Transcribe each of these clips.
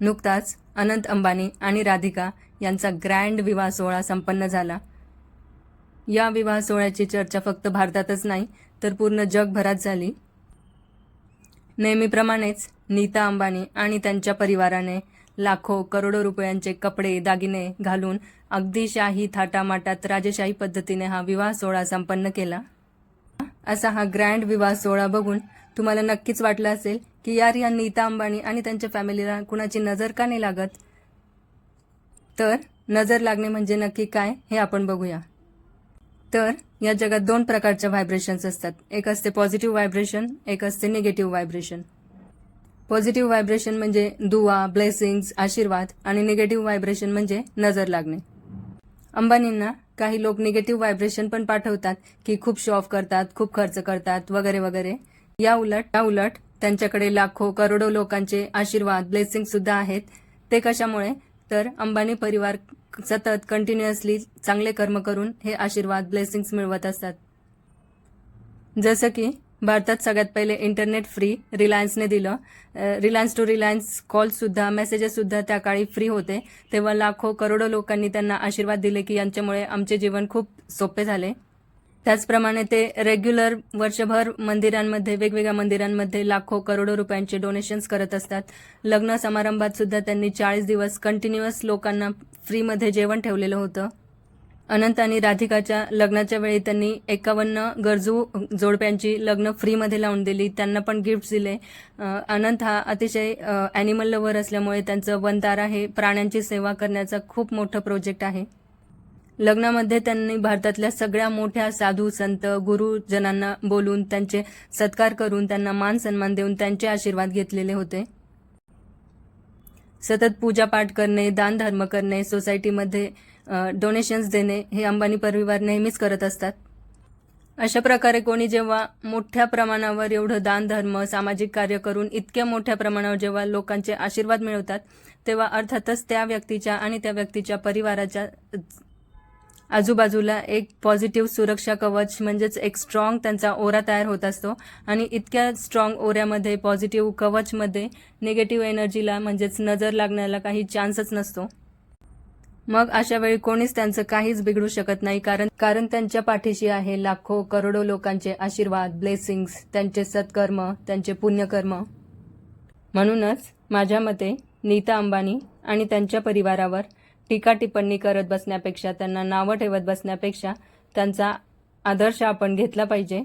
नुकताच अनंत अंबानी आणि राधिका यांचा ग्रँड विवाह सोहळा संपन्न झाला. या विवाह सोहळ्याची चर्चा फक्त भारतातच नाही तर पूर्ण जगभरात झाली. नेहमीप्रमाणेच नीता अंबानी आणि त्यांच्या परिवाराने लाखो करोडो रुपयांचे कपडे दागिने घालून अगदी शाही थाटामाटात राजेशाही पद्धतीने हा विवाह सोहळा संपन्न केला. असा हा ग्रँड विवाह सोहळा बघून तुम्हाला नक्कीच वाटलं असेल की यार या नीता अंबानी आणि त्यांच्या फॅमिलीला कुणाची नजर का नाही लागत? तर नजर लागणे म्हणजे नक्की काय हे आपण बघूया. तर या जगात दोन प्रकारच्या व्हायब्रेशन्स असतात. एक असते पॉझिटिव्ह व्हायब्रेशन एक असते निगेटिव्ह व्हायब्रेशन पॉझिटिव्ह व्हायब्रेशन म्हणजे दुवा ब्लेसिंग्स आशीर्वाद आणि निगेटिव्ह व्हायब्रेशन म्हणजे नजर लागणे. अंबानींना काही लोक निगेटिव्ह व्हायब्रेशन पण पाठवतात की खूप शो ऑफ करतात खूप खर्च करतात वगैरे वगैरे. या उलट या उलट त्यांच्याकडे लाखो करोडो लोकांचे आशीर्वाद ब्लेसिंग सुद्धा आहेत. ते कशामुळे? तर अंबानी परिवार सतत कंटिन्युअसली चांगले कर्म करून हे आशीर्वाद ब्लेसिंग्स मिळवत असतात. जसं की भारतात सगळ्यात पहिले इंटरनेट फ्री रिलायन्सने दिलं. रिलायन्स टू रिलायन्स कॉलसुद्धा मेसेजेससुद्धा त्या काळी फ्री होते. तेव्हा लाखो करोडो लोकांनी त्यांना आशीर्वाद दिले की यांच्यामुळे आमचे जीवन खूप सोपे झाले. त्याचप्रमाणे ते रेग्युलर वर्षभर मंदिरांमध्ये वेगवेगळ्या मंदिरांमध्ये लाखो करोडो रुपयांचे डोनेशन्स करत असतात. लग्न समारंभात सुद्धा त्यांनी चाळीस दिवस कंटिन्युअस लोकांना फ्रीमध्ये जेवण ठेवलेलं होतं. अनंत आणि राधिकाच्या लग्नाच्या वेळी त्यांनी एकावन्न गरजू जोडप्यांची लग्न फ्रीमध्ये लावून दिली. त्यांना पण गिफ्ट दिले. अनंत हा अतिशय ॲनिमल लवर असल्यामुळे त्यांचं वनतारा हे प्राण्यांची सेवा करण्याचा खूप मोठं प्रोजेक्ट आहे. लग्नामध्ये त्यांनी भारतातल्या सगळ्या मोठ्या साधू संत गुरुजनांना बोलून त्यांचे सत्कार करून त्यांना मान सन्मान देऊन त्यांचे आशीर्वाद घेतलेले होते. सतत पूजापाठ करणे दानधर्म करणे सोसायटीमध्ये डोनेशन्स देणे हे अंबानी परिवार नेहमीच करत असतात. अशा प्रकारे कोणी जेव्हा मोठ्या प्रमाणावर एवढं दानधर्म सामाजिक कार्य करून इतक्या मोठ्या प्रमाणावर जेव्हा लोकांचे आशीर्वाद मिळवतात तेव्हा अर्थातच त्या व्यक्तीच्या आणि त्या व्यक्तीच्या परिवाराच्या आजूबाजूला एक पॉझिटिव्ह सुरक्षा कवच म्हणजेच एक स्ट्रॉंग त्यांचा ओरा तयार होत असतो. आणि इतक्या स्ट्रॉंग ओऱ्यामध्ये पॉझिटिव्ह कवचमध्ये निगेटिव्ह एनर्जीला म्हणजेच नजर लागण्याला काही चान्सच नसतो. मग अशा वेळी कोणीच त्यांचं काहीच बिघडू शकत नाही कारण कारण त्यांच्या पाठीशी आहे लाखो करोडो लोकांचे आशीर्वाद ब्लेसिंग्स त्यांचे सत्कर्म त्यांचे पुण्यकर्म. म्हणूनच माझ्या मते नीता अंबानी आणि त्यांच्या परिवारावर टीका टिप्पणी करत बसण्यापेक्षा त्यांना नावं ठेवत बसण्यापेक्षा त्यांचा आदर्श आपण घेतला पाहिजे.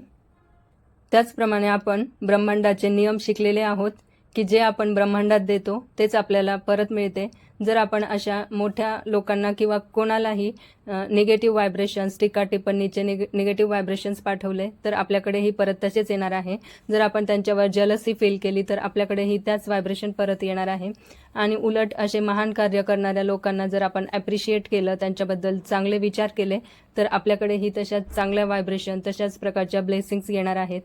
त्याचप्रमाणे आपण ब्रह्मांडाचे नियम शिकलेले आहोत. की जे आपण ब्रह्मांडात देतो तेच आपल्याला परत मिळते. जर आपण अशा मोठ्या लोकांना किंवा कोणालाही निगेटिव्ह व्हायब्रेशन्स टीका टिप्पणीचे निगे निगेटिव्ह व्हायब्रेशन्स पाठवले तर आपल्याकडेही परत तसेच येणार आहे. जर आपण त्यांच्यावर जलसी फील केली तर आपल्याकडेही त्याच व्हायब्रेशन परत येणार आहे. आणि उलट असे महान कार्य करणाऱ्या लोकांना जर आपण ॲप्रिशिएट केलं त्यांच्याबद्दल चांगले विचार केले तर आपल्याकडेही तशाच चांगल्या व्हायब्रेशन तशाच प्रकारच्या ब्लेसिंग्स येणार आहेत.